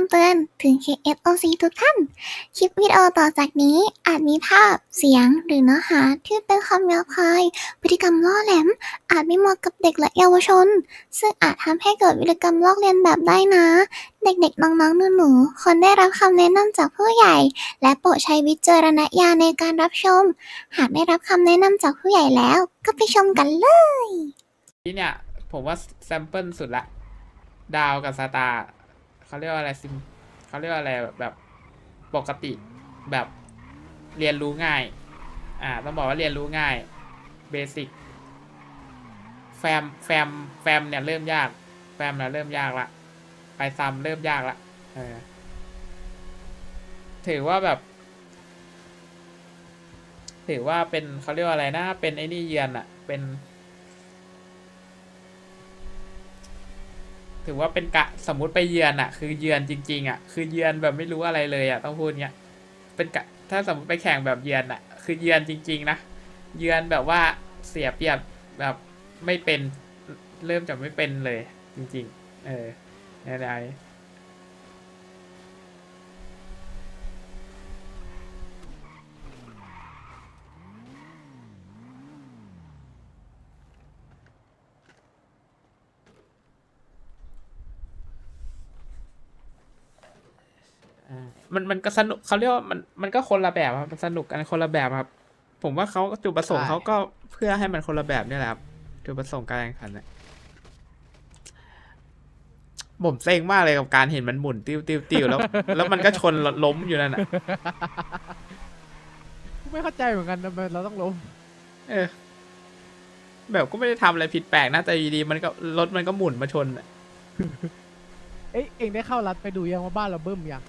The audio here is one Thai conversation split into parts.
ำเตือนถึง KSOC ทุกท่าน คลิปวิดีโอต่อจากนี้อาจมีภาพ เสียง หรือเนื้อหาที่เป็นคำหยาบคาย พฤติกรรมล่อแหลม อาจไม่เหมาะกับเด็กและเยาวชน ซึ่งอาจทำให้เกิดวิธีกรรมลอกเลียนแบบได้นะ เด็กๆ น้องๆหนูๆควรได้รับคำแนะนำจากผู้ใหญ่ และโปรดใช้วิจารณญาณในการรับชม หากได้รับคำแนะนำจากผู้ใหญ่แล้ว ก็ไปชมกันเลย นี่เนี่ย ผมว่าแซมเปิลสุดละ ดาวกับสตาร์ เขาเรียกว่าอะไรซิมเขาเรียกว่าอะไรแบบปกติแบบเรียนรู้ง่าย อ่า ต้องบอกว่าเรียนรู้ง่าย เบสิก แฟม แฟม แฟมเนี่ยเริ่มยาก แฟมเนี่ยเริ่มยากละ ไปซัมเริ่มยากละ เออ ถือว่าแบบ ถือว่าเป็นเขาเรียกว่าอะไรนะ เป็นไอ้นี่เยือนอะเป็น ถือว่าเป็นกะสมมติไปเยือนอะคือเยือนจริง ๆอะคือเยือนแบบไม่รู้อะไรเลยอะต้องพูดเงี้ยเป็นกะถ้าสมมติไปแข่งแบบเยือนอะคือเยือนจริง ๆ นะเยือนแบบว่าเสียเปรียบแบบไม่เป็นเริ่มจากไม่เป็นเลย จริง ๆ เอออะไร มันมันก็สนุกเขาเรียกว่ามันมันก็คนละแบบครับมันสนุกกันคนละแบบครับ ผมว่าเขาจุดประสงค์ใช่ เขาก็เพื่อให้มันคนละแบบเนี่ยแหละครับจุดประสงค์การแข่งขันเนี่ยผมเซ็งมากเลยกับการเห็นมันหมุนติ้วติ้วติ้วแล้ว แล้วมันก็ชนล้มอยู่นั่นน่ะไม่เข้าใจเหมือนกันทำไมเราต้องล้มเออ แบบก็ไม่ได้ทำอะไรผิดแปลกนะแต่อยู่ดีมันก็รถมันก็หมุนมาชนน่ะเอ้ยเองได้เข้ารัดไปดูยังว่าบ้านเราเบิ้มยัง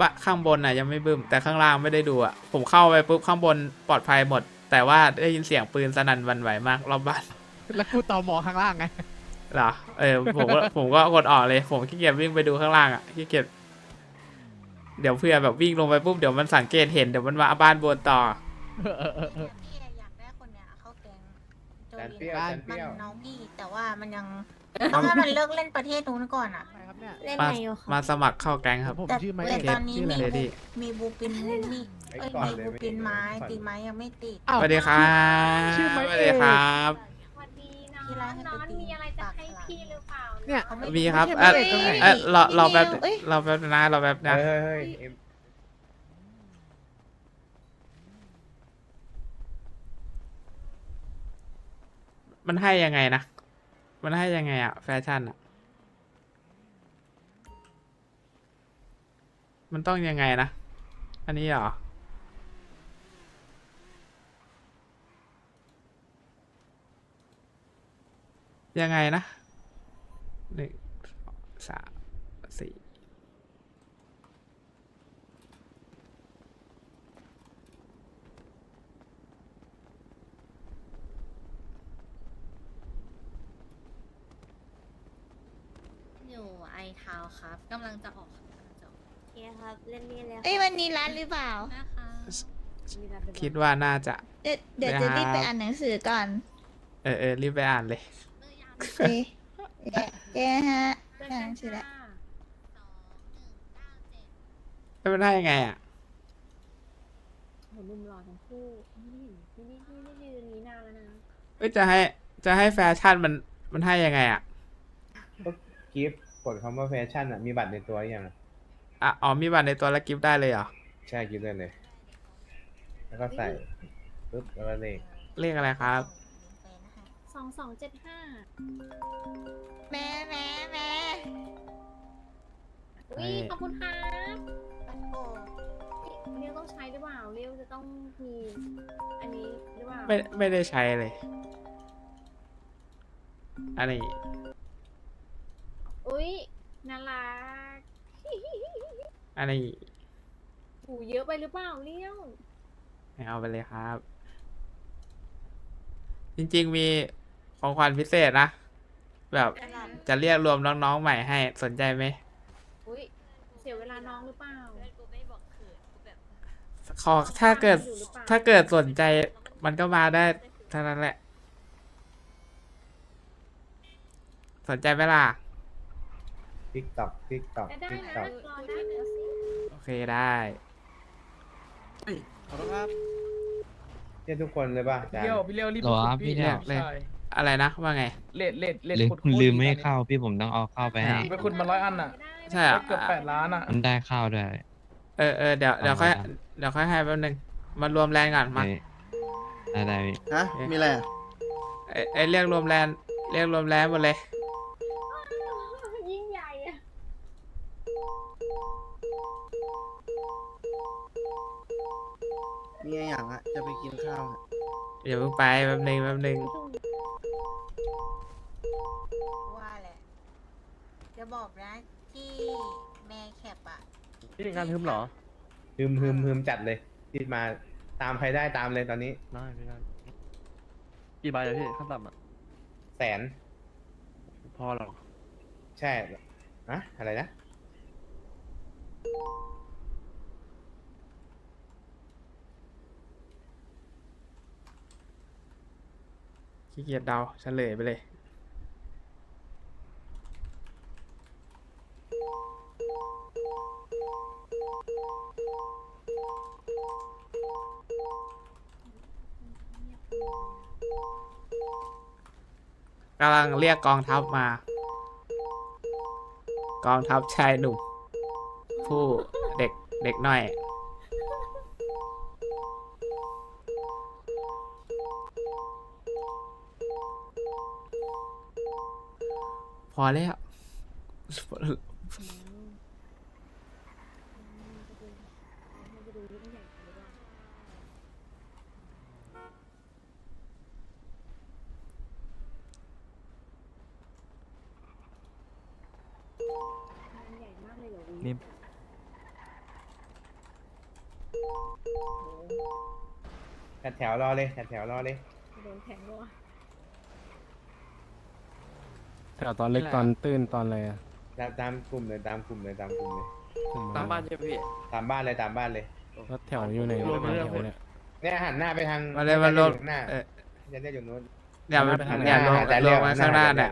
บะข้างบนน่ะยังไม่บึ้มแต่ข้างล่างไม่ได้ดูอะผมเข้าไปปุ๊บข้างบนปลอดภัยหมด แต่ว่าได้ยินเสียงปืนสนั่นหวันไหวมากรอบบ้านแล้วกูต่อหมอข้างล่างไงเหรอเออผมก็ผมก็กดออกเลย ผมขี้เกียจวิ่งไปดูข้างล่างอะขี้เกียจเดี๋ยวเพื่อแบบวิ่งลงไปปุ๊บเดี๋ยวมันสังเกตเห็นเดี๋ยวมันมาบ้านบนต่อพี่อยากได้คนเนี้ยเข้าแก๊งโจแสนลิเปรี้ยวนแสนเปมันรี้ยวน้องพี่แต่ว่ามันยัง ต้องให้มันเลิกเล่นประเทศนู้นก่อนอะใช่ครับเนี่ยเล่นมาไหนอยู่คะมาสมัครเข้าแก๊งครับ ผมแต่ชื่อไมแต่เคิตลอนนี้ชื่ออะไรมีเลบูดี้ มีบูปินมีไอ้เอ้ยก่อนมีเลยบูไม่ปินไม้ก่อนตีไม้ยังไม่ติดอ้าวสวัสดีครับชื่อไมสเอวัสดีครับ สวัสดีน้องที่ร้านให้น้องไปตีมีอะไรจะให้พี่หรือเปล่าเนี่ยเขาไม่มีครับไม่เออใช่ไม่ใช่ เออรอรอแป๊บเอ้ย รอแป๊บนะรอแป๊บนะเฮ้ยเฮ้ยเฮ้ยเอ็มมันให้ยังไงนะ มันให้ยังไงอะแฟชั่นอะมันต้องยังไงนะ อันนี้เหรอ ยังไงนะหนึ่งสองสามสี่ อยู่ไอทาว ครับกำลังจะออกครับกำลังจะออกโอเคครับเล่นนี่เลยเอ้ยวันนี้ร้านหรือเปล่า นะคะคิดว่าน่าจะ เดี๋ยวเดี๋ยวจะรีบไปอ่านหนังสือก่อนเออเออรีบไปอ่านเลย เบอร์ยาวโอเคเจ๊เจ๊ฮะเบอร์อ่านหกันันงสือแล้วค่ะสองหนึ่งเก้าเจ็ด แล้วมันให้ยังไงอะโหหนุ่มหล่อทั้งคู่ไม่เห็นไม่ได้ไม่ได้ยืนนี้นานแล้วนะเอ้ยจะให้จะให้แฟชั่นมันมันให้ยังไงอะก็กิฟต์ กดคำว่าแฟชั่นอะมีบัตรในตัวหรือยังอะอะอ๋อมีบัตรในตัวแล้วกิฟต์ได้เลยเหรอใช่กิฟต์ได้เลย แล้วก็ใส่ปุ๊บแล้วก็เลขเลขอะไรครับ สองสองเจ็ดห้าแม่แม่แม่อุ้ยขอบคุณครับโอ้เรียวต้องใช้หรือเปล่าเรียวจะต้องมีอันนี้หรือเปล่าไม่ไม่ได้ใช้เลย อันนี้ อุ้ยน่ารักอันนี้หูเยอะไปหรือเปล่าเรียวเอาไปเลยครับ จริงๆมีของขวัญพิเศษนะ แบบจะเรียกรวมน้องๆใหม่ให้สนใจไหมอุ้ยเสียเวลาน้องหรือเปล่าขอถ้าเกิดอยู่หรือเปล่าถ้าเกิดสนใจมันก็มาได้เท่านั้นแหละ สนใจไหมล่ะ ติ๊กตอกติ๊กตอกจะได้ติ๊กนะตอกรอได้เดี๋ยวสิโอเคได้ขอโทษครับเนี่ยทุกคนเลยป่ะอาจารย์เลี้ยวพี่เลี้ยวรีบหรอครับพี่เรียกเลยอะไรนะว่าไง เลดเลดเลดหรือขุดคุณลืมไม่ให้โคตรเข้าพี่ผมต้องเอาเข้าไปให้ไปขุดมาร้อยอันอะใช่เหรอเกือบแปดล้านอะมันได้เข้าด้วยเออเออเดี๋ยวเดี๋ยวค่อยเอามาเดี๋ยวค่อยให้แป๊บนึงมารวมแรงก่อนมาได้ได้พี่ฮะมีอะไรอะไอ้ไอ้เรียกรวมแรงเรียกรวมแรงหมดเลย ยิ่งใหญ่อะมีอะไรอย่างอะจะไปกินข้าวอะอย่าเพิ่งไปแป๊บนึงแป๊บนึงว่าแหละจะบอกนะที่แม่แคปอะพี่งานทึมเหรอ ฮึมฮึมฮึมจัดเลยที่มาตามใครได้ตามเลยตอนนี้ได้ไม่ได้กี่ใบอะพี่ขั้นต่ำอะแสน พอหรอ ใช่อะอะไรนะ ขี้เกียจเดาเฉลยไปเลย กำลังเรียกกองทัพมา กองทัพชายหนุ่ม ผู้เด็กเด็กน้อย พอแล้ว จัดแถวรอเลยจัดแถวรอเลยโดนแทงด้วยแต่ตอนเล็กตอนตื้นตอนอะไรอะตามตามกลุ่มเลยตามกลุ่มเลยตามกลุ่มเลยผมตามบ้านใช่ไหมพี่ ตามบ้านเลยตามบ้านเลยแล้วแถวอยู่ไหนรวมไปแถเรื่อย วเนี่ย เนี่ยหันหน้าไปทางมาเลยมารวมจะได้อยู่ข้างหน้าเออจะได้อยู่นู้นเนี่ยมันหันหเนี่ยรวมหาแต่รเรีวยกมมาข้างหน้าเนี่ย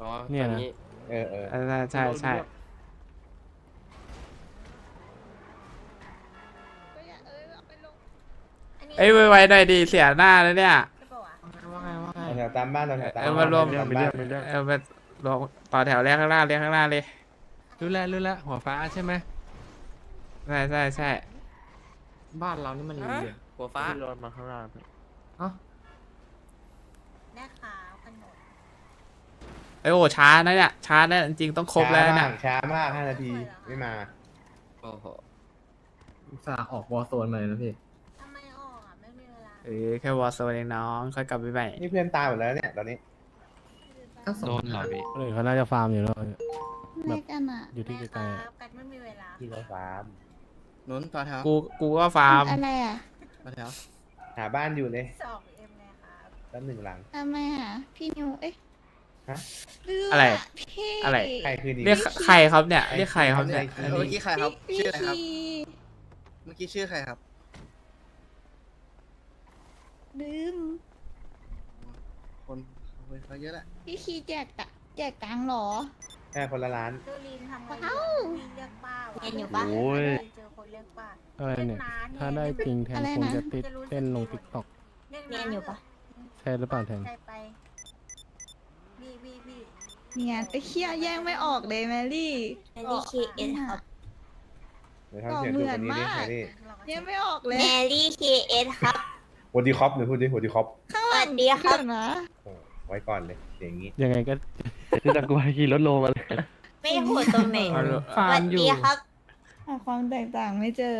อ๋อเนี่ยนะเออเออ เออใช่ใช่ เอ้ยไวๆหน่อยดีเสียหน้าแล้วเนี่ยใช่ปะวะเอาแถวตามบ้านเราแถวตามเออบ้านมารวมตามบ้านเออมารวมต่อแถวเรียกข้างหน้าเรียกข้างหน้าเลยรู้แล้วรู้แล้วหัวฟ้าใช่ไหมใช่ใช่ใช่บ้านเรานี่มันดีหัวฟ้าพี่รอนมาข้างล่างได้ขาวขนมเอ้ยโอ้ช้านะเนี่ยช้านะจริงๆต้องครบแล้วเนี่ยช้ามากช้ามากห้านาทีไม่มา โอ้โหฝากออกวอลโซนมาเลยนะพี่ ทำไมออกอะไม่มี เวลาเออแค่วอร์โซนเองน้องค่อยกลับไปใหม่นี่เพื่อนตายหมดแล้วเนี่ยตอนนี้โดนเหรอพี่คนอื่นเขาน่าจะฟาร์มอยู่แล้ว ไม่กันอะอยู่ที่แม่ไกลๆคอะรับกันไม่มีเวลา ที่เราฟาร์มนุ้นต่อแถวกูกูก็ฟาร์มอะไรอะต่อแถวหาบ้านอยู่เลยสองเอ็มเลยครับแล้วหนึ่งหลัง ทำไมอะพี่นิวเอ๊ะฮะลืมอะไรพี่อะไร ใครคือดีเรียกใครครับเนี่ยเรียกใครครับเนี่ยใครอันเมื่อนี้กี้ใครครับ พี่ชื่ออะไรครับคีเมื่อกี้ชื่อใครครับ ลืม คนคนเขาเยอะแหละพี่คีแจกตะแจกตังค์เหรอ แค่คนละล้านเจอรีนทำไงเอ้ามีเรียกป้าวะเรียนอยู่ปะ โอ้ย เจอคนเรียกป้า อะไรเนี่ย ถ้าได้จริงแทนอะไรคงนะจะติดเต้นลงติ๊กต็อกเรียกเรียนอยู่ปะใช่หรือเปล่าแทนใช่ไปบีบีบีเนี่ยไอ้เคียแย่งไม่ออกเลยแมรี่แมรี่ KS ครับเดี๋ยวทำเสียงดูกว่านี้ดิเหมือนมากแฮร์รี่แย่งไม่ออกเลย แมรี่ KS ครับ วอดีคอปหรือพูดดิวอดีคอปข้างหลังสวัสดีครับเดี๋ยวนะไว้ก่อนเลยเสียงอย่างนี้ ยังไงก็ที่ตะกูขี่รถโลมาเลยไม่โหดตรงไหนเอาลูสวัสดีครับหาความแตกต่างไม่เจอ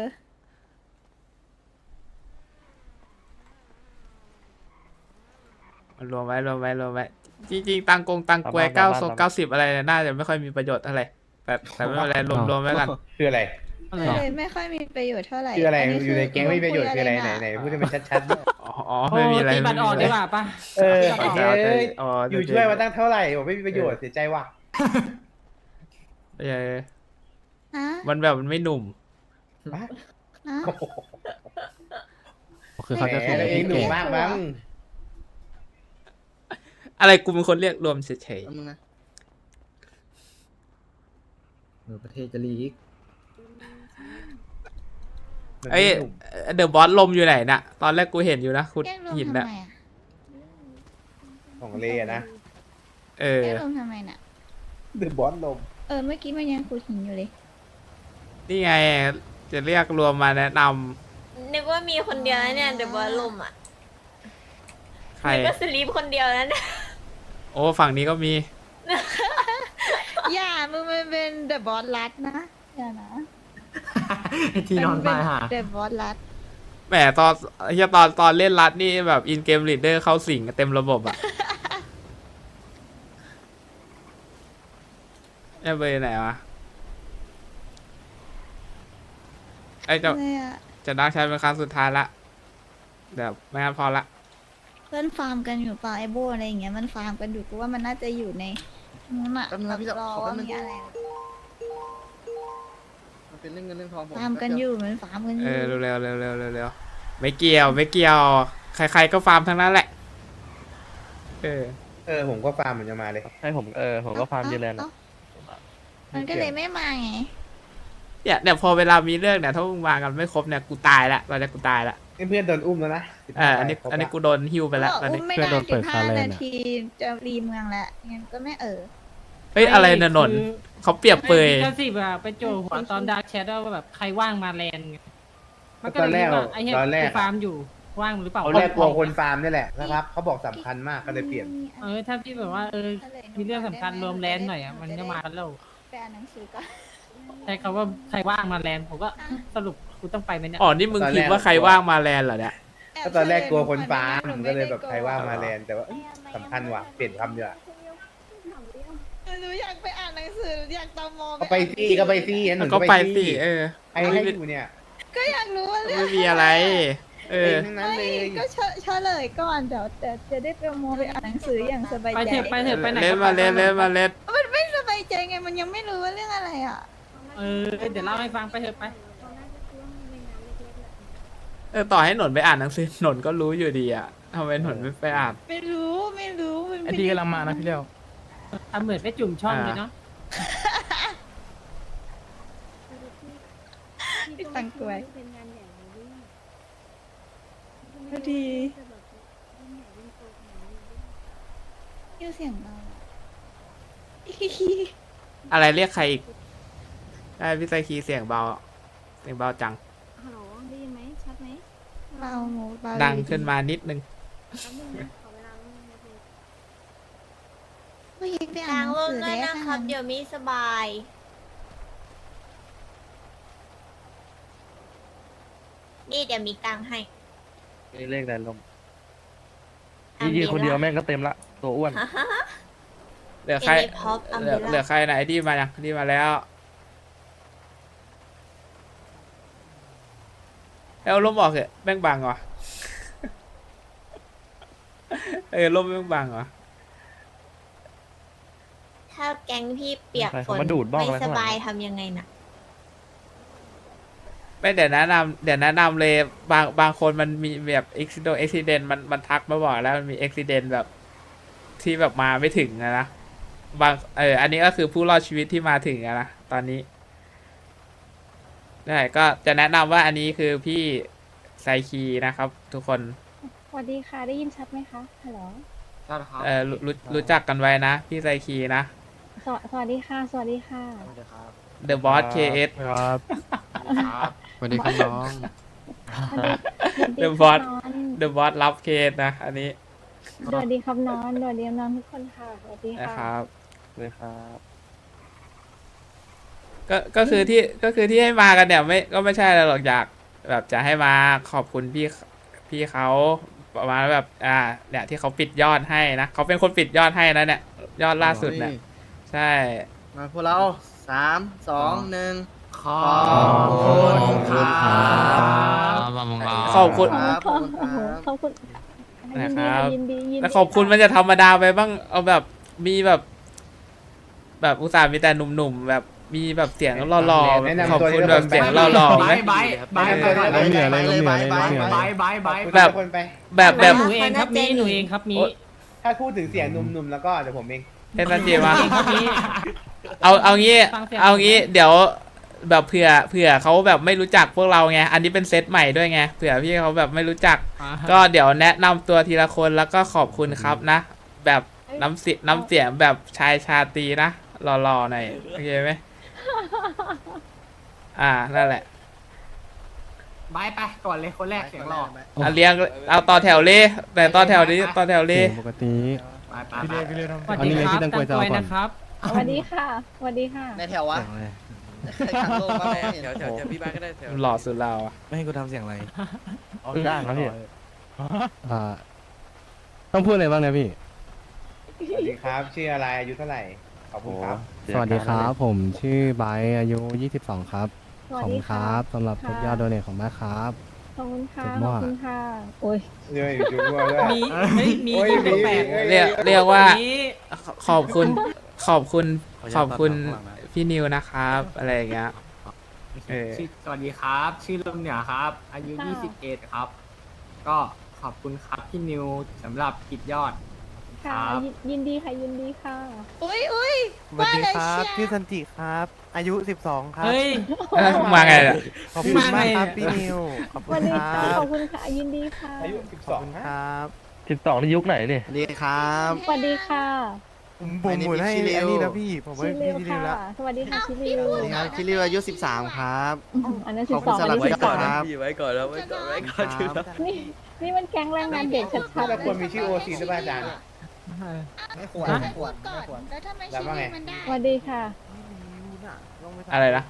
รวมไว้รวมไว้รวมไว้จริงๆตังกงตังกวยเก้าสเก้าสิบอะไรเนี่ยน่าจะไม่ค่อยมีประโยชน์เท่าไหร่แต่แต่ไม่เป็นไรรวมรวมไว้กันคืออะไร เลยไม่ค่อยมีประโยชน์เท่าไหร่คืออะไรนนี้อยู่ในแก๊งไม่มีประโยชน์คืออะไรคุไหนยไหนพูดให้มันชัดๆดิอ๋ออ๋อไม่มีอะไรตีบัตรออกดีกว่าปะเออไม่มีเฮ้อะไรยอ๋อออยู่ช่วยมาตั้งเท่าไหร่บอกไม่มีประโยชน์เสียใจว่ะเออฮะมันแบบมันไม่หนุ่ม ฮะฮะคือเขาจะแหมส่งตัวเองที่หนุ่เก่มงมากมั้งอะไรกูเป็นคนเรียกรวมเฉยแป๊บนึงนะเออประเทศจะลีก มันเอ้ยไม่หนุ่มเดอะบอสลมอยู่ไหนน่ะ ตอนแรกกูเห็นอยู่นะขุดเรียกรวมหินทำน่ะไมอะของเลอะนะเออ เรียกรวมทำไมน่ะ เดอะบอสลมเออเมื่อกี้มันยังขุดหินอยู่เลย นี่ไง จะเรียกรวมมาแนะนนึกว่ามีคนเดียวนะเนี่ยเดอะบอลลมอะำใคร นึกว่าสลีปคนเดียวนะเนี่ยโอ้ฝั่งนี้ก็มี อย่ามึงมันเป็นเดอะบอสลัดนะอย่านะ ที่นอนตายหาเดอะบอสลัดแหมตอนเฮียตอนตอนเล่นรัดนี่แบบอินเกมลีดเดอร์เข้าสิงเต็มระบบอะเอ้ยเบอร์ไหนวะไอ้ยจะเลยอะจะดักใช้เป็นครั้งสุดท้ายละเดี๋ยวไม่งั้นพอละ เพื่อนฟาร์มกันอยู่เปล่าไอโบอะไรอย่างเงี้ยมันฟาร์มกันอยู่กูว่ามันน่าจะอยู่ในนู้นอะแป๊บนึงนะพี่รอขอแป๊ว่าบนึง มีอะไรมัน เป็นเรื่องเงินเรื่องทองผมฟาร์มกันอยู่มันฟาร์มกันอเอยู่อเร็วๆเร็วๆเร็วๆเร็วๆเร็วๆไม่เกี่ยวไม่เกี่ยว ใครๆก็ฟาร์มทั้งนั้นแหละ เออ เออผมก็ฟาร์มเหมือนจะมาเลย ให้ผมเออผมก็ฟาร์มเยอะเลยเอ้ามันก็เลยไม่มาไงเนี่ยเนี่ยพอเวลามีเรื่องเนี่ยถ้ามึงมากันไม่ครบเนี่ยกูตายละตอนนี้กูตายละเพื่อนๆโดนอุ้มแล้วนะเอออันนี้ครบละอันนี้กูโดนหิ้วไปแล้วบอกตอนนี้ อุ้มไม่เพื่อนได้โดนเปิสิดบคาห้าเลนนาอะทีจะรีเมืองแล้วงั้นก็ไม่เออ เฮ้ยอะไรนะนนท์เขาเปรียบเปรยก็สิบอะไปโจหัวตอนดาร์กแชทว่าแบบใครว่างมาแลนด์ไงมันก็ตอนเลแรยกว่าไอ้เหี้ยตอนแรกกูฟาร์มอยู่ว่างหรือเปล่าตอนแรกกลัวคนฟาร์มนี่แหละนะครับเขาบอกสำคัญมากก็เลยเปลี่ยน เออถ้าพี่แบบว่าเออมีเรื่องสำคัญรวมแลนด์หน่อยอะมันก็มากันแล้วไปอ่านหนังสือก็ใช้คำว่าใครว่างมาแลนด์ผมก็สรุปกูต้องไปไหมเนี่ยอ๋อนี่มึงตอนพิแรมกพ์ว่าใครว่างมาแลนด์เหรอเนี่ยก็ตอนแรกกลัวคนฟาร์มก็เลยแบบใครว่ามาแลนด์แต่ว่าเอ้ยสำคัญว่ะเปลี่ยนคำดีกว่า หนูอยากไปอ่านหนังสือหนูอยากตามอก็ไปซี่ก็ไปซี่หแล้นุ่วมก็ไปสิเออไอ้ให้อยู่เนี่ยก็อยากรู้ว่าเรื่องไม่มีอะไร เออเองทั้งนั้นเลยก็เฉเฉลยก่อนเดี๋ยวแต่จะได้ไปโมไปอ่านหนังสืออย่างสบายไปใจเถอะไปเถอะไปไหนเล่นก็มาไปเล่นเล่นมาเล่นมันไม่สบายใจไงมันยังไม่รู้ว่าเรื่องอะไรอะ เออเดี๋ยวเล่าให้ฟังไปเถอะไป เออต่อให้หนนไปอ่านหนังสือหนนก็รู้อยู่ดีอะทำไมหนนไม่ไปอ่าน ไม่รู้ไม่รู้มันไอดีกำลังมานะพี่เลี้ยว ทำเหมือนไปจุ่มช่องเลยเนาะตังกวยพอดีชื่อเสียงเราอะอะไรเรียกใครอีกได้พี่ไซคีเสียงเบา เสียงเบาจัง ฮัลโหลได้ยินไหมชัดไหมเบาหมูเบาดังขึ้นมานิดนึง แป๊บนึงนะขอเวลาแป๊บนึงนะพี่ ผู้หญิงไปกอ่าลานงหนังร่มสือด้วยได้นะคค่ะรับเดี๋ยวมีสบาย นี่เดี๋ยวมีกลางให้นี่เลขอะไรลมอันยืนี้นคนเดียวแม่งก็เต็มละตัวอ้วน ฮ่าฮ่าฮ่า เหลือใคร เอ็มวีพอปอัมเหลืเบอล่า เหลือใครไหนดีมายังดีมาแล้วเอาลมออกเถอะแม่งบังวะ เออลมแม่งบังวะ ถ้าแก๊งพี่เปียกใครฝเขานมาดูดบ้องไม่อะไรสข้างหลัง บายทำยังไงน่ะ ไม่เดี๋ยวแนะนำเดี๋ยวแนะนำเลยบางบางคนมันมีแบบอุบิเหตุอุบิเหตุมันมันทักมาบอกแล้วมันมีอุบิเหตุแบบ ที่แบบมาไม่ถึงอะนะบางเอออันนี้ก็คือผู้รอดชีวิตที่มาถึงอะนะตอนนี้ได้ก็จะแนะนำว่าอันนี้คือพี่ไซคีนะครับ ทุกคน สวัสดีค่ะ ได้ยินชัดไหมคะ ฮัลโหลเออรู้รู้รู้จักกันไว้นะ พี่ไซคีนะ สวสวัสดีค่ะ สวัสดีค่ะ The Boss KS ครับสวัสดีครับน้อง The Boss The Boss รับเคสนะ อันนี้สวัสดีครับน้องสวัสดีน้องทุกคนค่ะ สวัสดีนะค่ะครับเลยครับ ก็ก็คือที่ก็คือที่ให้มากันเนี่ยไม่ก็ไม่ใช่อะไรหรอกอยาก แบบจะให้มาขอบคุณพี่พี่เขาประมาณแบบ อ่า เนี่ยที่เขาปิดยอดให้นะเขาเป็นคนปิดยอดให้นะเนี่ย ยอดล่าสุดเนี่ย ใช่ มาพวกเราสามสองหนึ่งขอขอบคุณครับมามองเราขอบคุณ ครับขอบคุณครับขอบคุณนะครับยินดียินดีแต่ขอบคุณมันจะธรรมดาไปบ้าง เอาแบบมีแบบ แบบอุตส่าห์มีแต่หนุ่มๆแบบมีแบบเสียงหล่อแนะนำๆขอบตัวคุณให้แบบคนเสียงแบหล่อๆไหม บายบายบายล้มเหนื่อยเลยล้มเหนื่อยเลยล้มเหนื่อยเลย บายบายขอบคุณแบบทุกคนไปแบบแบบ หนูเองครับมีหนูเองครับมีโอ๊ยถ้าพูดถึงเสียงหนุ่มๆแล้วก็เดี๋ยวผมเอง เล่นนันเจมาเองครับมีเอาเอางี้ ฟังสียง เอางี้ผมไหมเดี๋ยวแบบเผื่อเผื่อเขาแบบไม่รู้จักพวกเราไง อันนี้เป็นเซตใหม่ด้วยไง เผื่อพี่เขาแบบไม่รู้จักอ่าฮะก็เดี๋ยวแนะนำตัวทีละคนแล้วก็ขอบคุณครับนะ แบบน้ำเสียงน้ำเสียงแบบชายชาตรีนะหล่อๆหน่อยโอเคไหมอ่านั่นแหละบายไปก่อนเลยคนแรกเสียงหล่ออะเรียงเอาต่อแถวเลยแต่ต่อแถวนี้ต่อแถวเลย ปกติ ไปไปพี่ไปเลพี่เลทำสวัสอันดีนี้ครับพี่ตั้งกล้วยตังกวยจะเอาก่อนนะครับ สวัสดีค่ะสวัสดีค่ะ ในแถววะเสียงอะไรแถวแถวแถวพี่บายก็ได้แถวหล่อสุดเราอะไม่ให้กูทำเสียงอะไรเอาได้ครับพี่อ่าต้องพูดอะไรบ้างเนี่ยพี่ สวัสดีครับ ชื่ออะไรอายุเท่าไหร่ขอบคุณครับ สวัสดีครับ ผมชื่อไบร์ทอายุ 22 ครับสขวัอบสคุดีณคค่ะรับสำหรับทุกค่ะยอดโดเนทของแม่ครับ ขอบคุณค่ะจุดขมั่อบวคุณค่ะ โอ้ยเรื่องอยู่จุ๊บด้วยมีเฮ้ยมีโอ้ยที่มีแปลกมีๆเรียกเรียกว่า นี้ขขอบคุณ ขอบคุณขขออบบคุคุณณครับพี่นิวนะครับ อะไรอย่างเงี้ย เออ ชื่อสวัสดีครับ ชื่อลมเหนือครับ อายุ ค่ะ 21 ครับ ก็ขอบคุณครับพี่นิวสำหรับกิจยอด ค่ะครับ ยินยินดีค่ะยินดีค่ะ อุ้ยอุ้ยสวัสดีครับว่าเลยเชียร์ชื่อสันจิครับ อายุ 12 ครับ เฮ้ย เอ้ยมาไงเนี่ย ขอบคุณมากครับมาไง พี่นิว ขอบสคุวัณสดีคค่ะรับขอบคุณค่ะยินดีค่ะอายุขอบคุณ12คฮะรับ12นี่ยุคไหนเนี่ย สวัสดีครับ สวัสดีค่ะผมผมหมุนให้ชิริวอันนี้แล้วพี่ ผมชิให้ริพี่วชิริวค่ะ แล้ว สวัสดีค่ะชิริวสวัสดีครับชิริวอายุ 13 ครับอืมอันนั้นสิขอบบสคุองณอันสำหรับนี้สิบสองครับไว้ก่อนแล้วไว้ก่อนไว้ก่อนครับนี่นี่มันแก๊งแรงงานเด็กชัดแต่ควรมีชื่อโอซีด้วยป่ะอาจารย์ ไม่ควรฮะ ไม่ควรก่อนแล้วทำไมแล้วว่าไงชีวิตมันได้ๆสวัสดีค่ะ อะไรนะ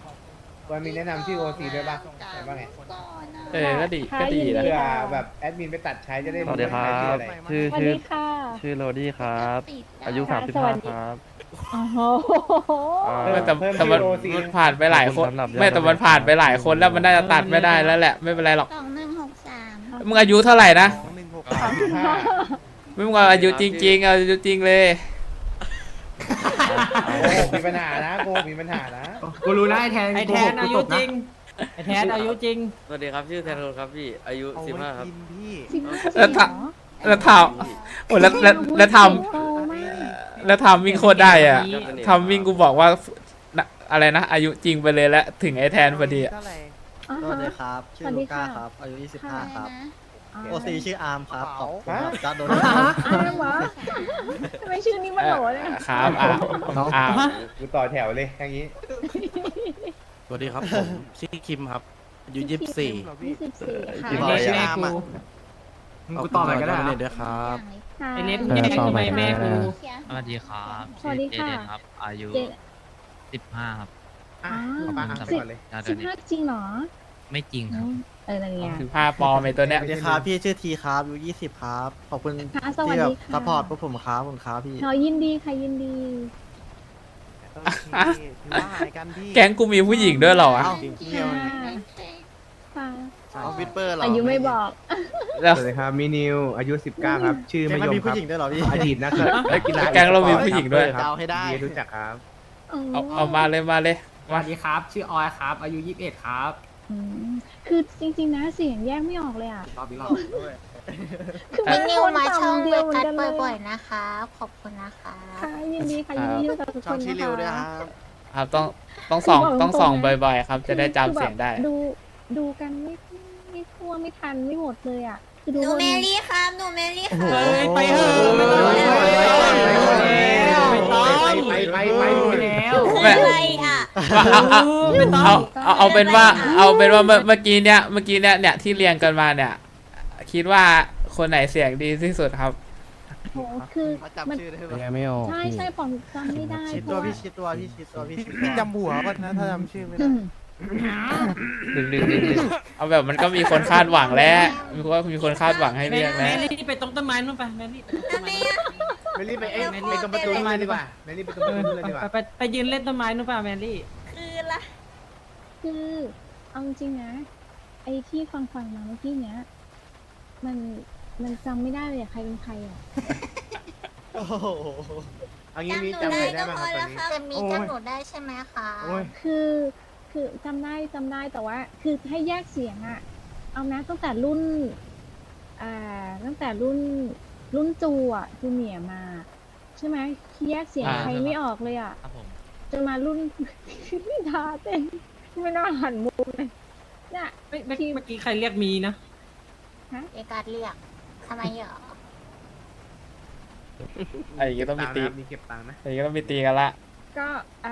ควรมีแนะนำชื่อโอซีด้วยป่ะแต่ว่าไงก่อนอะเออก็ดีค่ะก็ดียินนะดีเพื่อค่ะแบบแอดมินไปตัดใช้จะได้สวัสดีครัว่าใชื่อบ อะไรชื่อสวัสชื่อดีค่ะชื่อโรดี้ครับปิดแล้วอายุค่ะสวัสดี35 ครับ โอ้โหอ่าไม่แต่เพิ่มแต่มันชื่อ OC มันผ่านไปหลายคนขอบคุณสำหรับยอดไม่แต่มันผ่านไปหลายคนแล้วมันน่าจะตัดไม่ได้แล้วแหละไม่เป็นไรหรอกสองหนึ่งหกสามมึงอายุเท่าไหร่นะ2163ห้าไม่มึ งเอาอายุจริงๆเอาอายุจริงเลยโกหกมีปัญหานะโกหกมีปัญหานะกูรู้นะไอแทนไอแทนอายุจริง ไอแทนอายุจริง สวัสดีครับชื่อแทนครับพี่อายุเอาไว้กินพี่จริงเหรอแล้วถ้าแล้วทำโอ้แล้วแล้วแล้วทโตมากำแล้วทำวิ่งโคตรได้อะทำวิ่งกูบอกว่าน่ะอะไรนะ อายุจริงไปเลยแล้วถึงไอ้แทนพอดีอะเท่าไหร่อ่าสวัสดีฮะครับ ชื่อลูก้าครับ อายุอะไรนะ โอซีชื่ออาร์มครับขอบคุณครับจ้าโดนอ้าววะทำไมชื่อนี้มันโหลเลยครับอะอะกูต่อแถวเลยอย่างนี้ สวัสดีครับผมชื่อคิมครับอายุ24ยี่สิบสี่ค่ะที่ไอบเนกสแม่กูกูต่อไปก็ได้ขอบนะคุณด้วยครับค่ะไอเนสเอแม่อกูต่อทำไปไมแม่กูเชียร์สวัสดีครับสวัสดีค่ะชื่อเจเดนครับอายุเจสิบห้าครับอะอ๋อเอามาอ่านสิบก่อนเลยน่าสิจะบนี่ห้าจริงเหรอ ไม่จริงครับ เอออะไรเงี้ยถึงผ้าปลอมไอ้ตัวเนี้ยสวัสดีครับพี่ชื่อทีครับอายุ20ครับ ขอบคุณค่ะสวัสที่แบบดีค่ะซัพพอร์ตพวกผมครับขอบคุณครับพี่ขอยินดีค่ะยินดีถือว่าหายกันพี่แก๊งกูมีผู้หญิงด้วยเหรอวะเอ้าค่ะค่ะเอาวิดเปอร์เหรออายุไม่บอก แล้วสวัสดีครับมินิวอายุ 19 ครับ ชื่อแกมะมันยมมีครัผู้บหญิงด้วยเหรอพี่ อดีตนักกีฬาแก๊งเรามีผู้หญิงด้วย ครับเอาให้ได้ ยินรู้จักครับ เอาเอามาเลยมาเลยสวัสดีครับ ชื่อออยครับ อายุ 21 ครับ อืม คือจริงๆนะเสียงแยกไม่ออกเลยอะรอบอีกรอบคือพี่นนิวมาช่องเดีเวยวเหมือกันดกันเลยบ่อยๆนะคะขอบคุณนะคะค่ะยินดีค่ะยินดีกับทุกช่คองนชินะริวด้วยคะครับครับต้องต้องส่องคือบอกต้องส่องตรงๆนะบ่อยๆ ครับ จะได้จำเสียงได้ คือแบบดูดูกันไม่ไม่ทั่วไม่ทันไม่หมดเลยอะคือหทุกนูคนเมลี่ครับหนูเมลี่ครับเฮ้ยไปเถอะไม่ต้องแล้วไม่ต้องไปไปไปแล้วคืออะไรอะไม่ต้องเอาเอาเอาเป็นว่าเอาเป็นว่าเมื่อเมื่อกี้เนี้ยเมื่อกี้เนี้ยเนี่ยที่เรียงกันมาเนี่ย คิดว่าคนไหนเสียงดีที่สุดครับ โหคือมาจับมันชื่อได้ไหมยังไม่ออกใช่พี่ใช่ผมจำไม่ได้ชิดเพตัวราะว่าพี่ชิดตัวพี่ชิดตัวพี่ชิดพี่ตัวจำหัวก่อนนะถ้าจำชื่อไม่อืได้มดึงดึงดึงดึงเอาแบบมันก็มีคนคาดหวังแล้วมีว่ามีคนคาดหวังให้แมเรียกแมแล้วรี่ไปตรงต้นไม้นู่นไปแมรี่ไปตรงต้นไม้ ไม่รีบไปเอ้ยไปตรงประตูนู้นเลยดีกว่าไม่รีบไปตรงประตูนู้นเลยดีกว่าไปไปไปยืนเล่นต้นไม้นู่นป่ะแมรี่ คือละคือเอาจริงๆนะ ไอ้ที่ฟังฟังๆมาเมื่อกี้เนี้ย มันมันจำไม่ได้เลยอะใครเป็นใครอะ โอ้โหเอางี้มีจำหนูจำใครได้ได้ก็บ้างพคอรับตอนนี้แล้วครับ จะมีโอ้ยจำหนูได้ใช่ไหมคะโอ้ย คือคือจำได้จำได้แต่ว่า คือให้แยกเสียงอะเอานะตั้งแต่รุ่น อ่าตั้งแต่รุ่น รุ่นจูอะจูเนียร์มา ใช่ไหมที่แยกเสียงอ่า ใครไม่ออกเลยอะครับผมจะมารุ่น พี่ดาเต้นไม่น่าหันมุมเลยเนี่ยไม่เมื่อกี้เมื่อกี้ใครเรียกมีนะ เอกาศเรียกทำไมเหรอไอ้อย่างงี้ต้องมีตีมีเก็บตังค์นะไอ้อย่างงี้ต้องมีตีกันละ ก็เอ่อ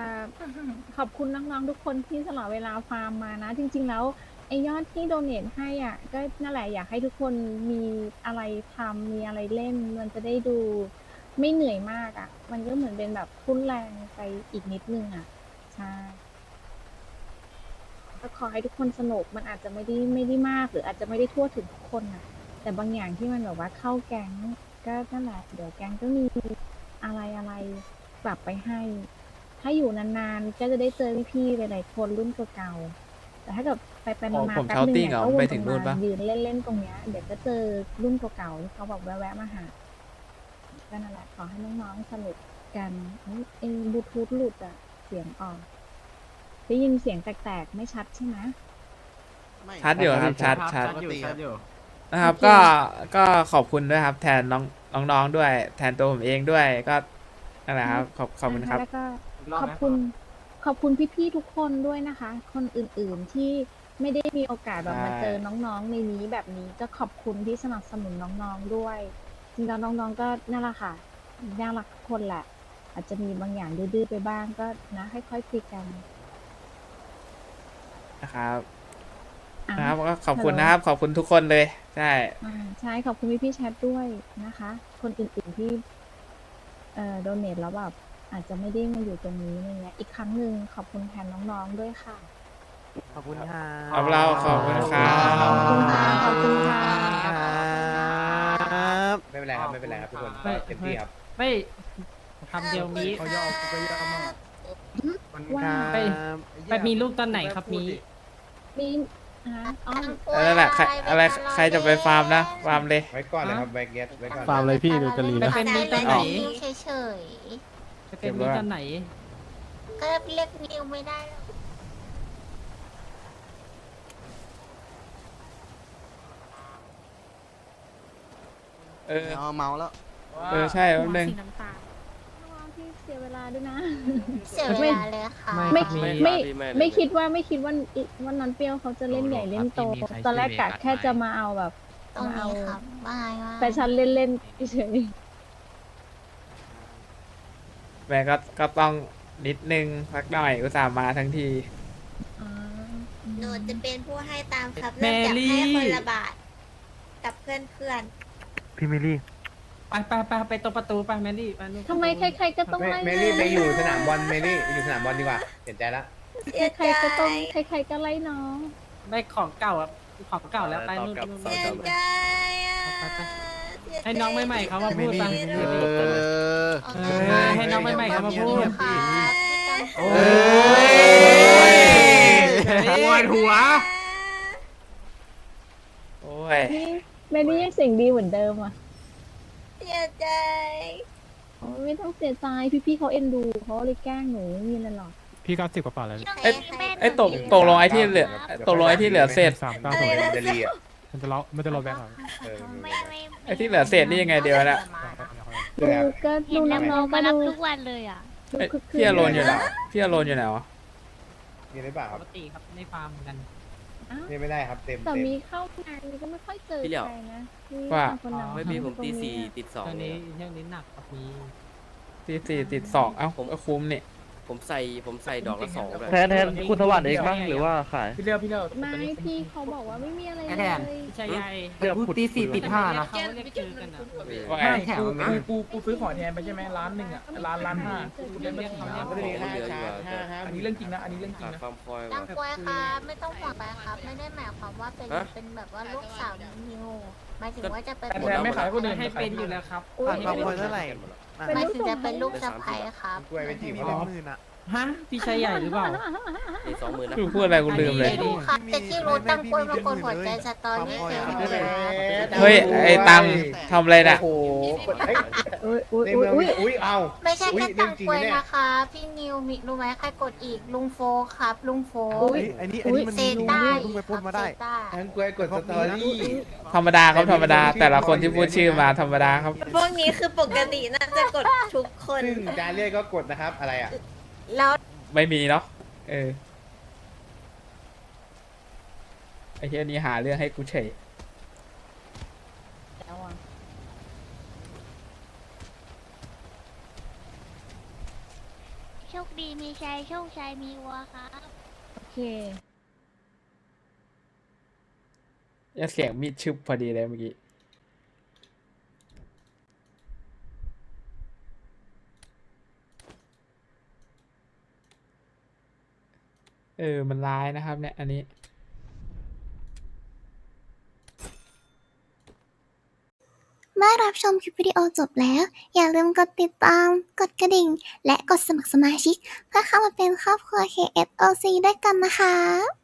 ขอบคุณน้องๆทุกคนที่สละเวลาฟาร์มมานะ จริง ๆ แล้ว ไอยอดที่โดเนทให้อะก็นั่นแหละอยากให้ทุกคนมีอะไรทำมีอะไรเล่น มันจะได้ดูไม่เหนื่อยมากอะ มันก็เหมือนเป็นแบบทุ่นแรงไปอีกนิดนึงอะใช่ก็ขอให้ทุกคนสนุกมันอาจจะไม่ได้ไม่ได้มาก หรืออาจจะไม่ได้ทั่วถึงทุกคนอะ แต่บางอย่างที่มันแบบว่าเข้าแก๊งก็นั่นแหละเดี๋ยวแก๊งก็มีอะไรอะไรกลับไปให้ ถ้าอยู่นานๆก็จะได้เจอพี่ๆหลายๆคนรุ่นเก่าๆ แต่ถ้าเกิดไปไปอ๋อมาผมๆแป๊บนึง shouting เนี่ยเหรอก็วไปนถึงนู่นมาปะยืนเล่นๆตรงเนี้ยเดี๋ยวก็เจอรุ่นเก่าๆที่เขาแบบแวะๆมาหาก็นั่นแหละขอให้น้องๆสนุกกันเอ้ยเอ็นบลูทูธหลุดอะเสียงออกได้ยินเสียงแตกๆไม่ชัดใช่ไหมชัดอยู่ครับชัดชัดชัดอยู่ชัดอยู่ นะครับโอเคก็ก็ขอบคุณด้วยครับ แทนน้องน้องๆด้วย แทนตัวผมเองด้วยก็นั่นแหละครับขอบขอบคุณครับ แล้วก็อีกรอบขอบไหมคุณ ขอบคุณพี่ๆทุกคนด้วยนะคะ คนอื่นๆที่ไม่ได้มีโอกาสแบบมาใช่เจอน้องๆในนี้แบบนี้ก็ขอบคุณที่สนับสนุนน้องๆด้วย จริงๆแล้วน้องๆก็นั่นแหละค่ะน่ารักทุกคนแหละ อาจจะมีบางอย่างดื้อๆไปบ้างก็นะค่อยๆคุยกันนะครับอะนะครับก็ขอบคุณฮัลโหลนะครับขอบคุณทุกคนเลยใช่อ่าใช่ขอบคุณพี่พี่ๆแชทด้วยนะคะ คนอื่นๆที่เอ่อโดเนทแล้วแบบ อาจจะไม่ได้มาอยู่ตรงนี้อะไรเงี้ยอีกครั้งหนึ่งขอบคุณแทนน้องๆด้วยค่ะ ขอบคุณค่ะขอบเราขอบคุณครับขอบคุณค่ะขอบคุณค่ะ ครับไม่เป็นไรครับ ไม่เป็นไรครับทุกคนไม่เต็มที่ครับ ไม่คำเดียวมีเขาย่อก็ย่อมากว่า ไป ไปมีลูกตอนไหนครับมี มีอ่าอ๋อเออนั่นแหละใครอะไรใครจะไปฟาร์มนะฟาร์มเลย ไว้ก่อนเลยครับไว้เก็ตไว้ก่อน ฟาร์มเลยพี่ดูจะรีไปนะ เป็นมีแต่ตอนไหนเรียกนิวเฉย ไปเป็นมีตอนไหนๆก็เรียกนิวไม่ได้หรอกเออ เอาเมาแล้ว เออ ใช่แป๊บนึงน้องๆที่เสียเวลาด้วยนะ เสียเวลาเลยค่ะ ไม่ ไม่ครับไม่ไม่คิดว่าไม่คิดว่าว่าน้อนเปรี้ยวเขาจะเล่นใหญ่เล่นโต ตอนแรกกะแค่จะมาเอาแบบตรงมาเอานี้ครับว่าไงว่าแฟชั่นเล่นๆเฉย แม่ก็ก็ต้องนิดนึงสักหน่อยอุตส่าห์มาทั้งทีๆอ่าหนูจะเป็นผู้ให้ตามครับแมเริ่มจากรี่ให้คนละบาท กับเพื่อนเพื่อนพี่มิลลี่ไปไปไปไปตรงประตูไปแมรี่ไปนู่นทำไมใครๆก็ต้องเมไล่เมลี่ไปอยู่สนามบอลเมลี่ไปอยู่สนามบอลดีกว่าเห็นใจละใครๆก็ต้องใครๆก็ไล่น้องไม่ของเก่าอะของเก่าแล้วไปนู่นนู่นเสียนู่น ใจอะ ไปไป ให้น้องใหม่ๆเขามาพูดบ้าง เออ เออให้น้องใหม่ๆเขามาพูดครับพี่กังฟูโอ้ย ปวดหัว โอ้ยนี่เมนี่ยังเสียงดีเหมือนเดิมอะเสียใจ โอ้ยไม่ต้องเสียใจพี่ๆเขาเอ็นดูเขาเลยแกล้งหนูไม่มีอะไรหรอกพี่เก้าสิบกว่าป่าแล้วเอ้ยไอ้ยตกตกลงไอ้ที่เหลือตกลงไอ้ที่เหลือเศษ สามเก้าอะไรสองนะเดลีอะ มันจะเลาะมันจะเลาะแบงค์เหรอเออไม่ไม่ไอ้ที่เหลือเศษนี่ยังไงเดียวนะเดี๋ยวดูก็ดูน้องๆก็ดูทุกวันเลยอะ ดูเอ้ยคึกคืพี่อโรนอยู่ไหนวะพี่อโรนอยู่ไหนวะมีหรือเปล่าคปรับกติครับในฟาร์มเหมือนกันอ้าวนี่ไม่ได้ครับเต็มแต่เต็มมีเข้างานมีก็ไม่ค่อยเจอพี่เหลี่ยว ใครนะที่ว่าคนน้องไม่พี่ผมตีตรงสี่นี้อะติดสองช่วงเลนี้ยช่วงนี้หนักครับมี ตีสี่ติดสองเอ้าก็คุ้มนี่ ผมใส่ผมใส่ดอกละสองเลยแทนแทนคุณสวัสดิ์เองมั้งหรือว่าขาย พี่เลี้ยวพี่เลี้ยวไม่พี่เขาบอกว่าไม่มีอะไรแทเลนยพี่ชายใหญ่เรื่องพูดตีสี่ติดห้านะ เขาเรียกเจอกันอะว่าไง ไม่กูกูกูกูซื้อของแทนไปใช่ไหมร้านหนึ่งอะร้านร้านห้ากูได้ไม่ถึงของนะมันเหลืออยู่อะแต่อันนี้เรื่องจริงนะอันนี้เรื่องจริหางนะฟาร์มคอยดัว่ะงกวยครับไม่ต้องห่วงไปครับ ไม่ได้หมายความว่าเป็นฮะ เป็นแบบว่าลูกสาวนิวหมายถึงว่าจะเป็นแต่แทนไม่ขายคนอื่นให้เป็นอยู่แล้วครับ อุ๊ยตอนนี้บางคนเท่าไหร่ เป็นหมายลูกถึงสจะงเป็นลูกสะใภ้ครับ กล้วยไปจีบสเขาองเลย หมื่นอะ ฮะพี่ชายใหญ่หรือเปล่าตีสองหมื่นนะคือพูดอะไรกูลืมเลยอันนี้รู้ครับแต่ที่รู้ตั้งกล้วยมากดหัวใจสตอรี่เฉยๆครับเฮ้ย ไอ้ตังทำอะไรน่ะ โอ้โหเฮ้ยอุ้ยอุ้ยในอุ้เมืยองอุ้ย มีอุ้ยเอาไม่ใช่อุ๊ยแค่ตังกล้วยเรื่องจริงนะเนี่ยนะคะ พี่นิวมีรู้ไหมใครกดอีกลุงโฟครับ ลุงโฟอุ๊ย อันนี้อันนี้มันเซมีรูต้าเพิ่งไปปล้นมาได้ เซต้าทั้งกล้วยกดสตอรี่ธรรมดาครับธรรมดา แต่ละคนที่พูดชื่อมาธรรมดาครับ พวกนี้คือปกติน่าจะกดทุกคน ซึ่งจาเรียกก็กดนะครับอะไรอะ แล้วไม่มีเนาะเออไอ้เฮียนี่หาเรื่องให้กูเฉยแล้วอะโชคดีมีชัยโชคชัยมีวัวครับ โอเคเนี่ยเสียงมีดชึบพอดีเลยเมื่อกี้ เออ มันร้ายนะครับ เนี่ย อันนี้ เมื่อรับชมคลิปวิดีโอจบแล้ว อย่าลืมกดติดตาม กดกระดิ่ง และกดสมัครสมาชิก เพื่อเข้ามาเป็นครอบครัว KSOC ด้วยกันนะคะ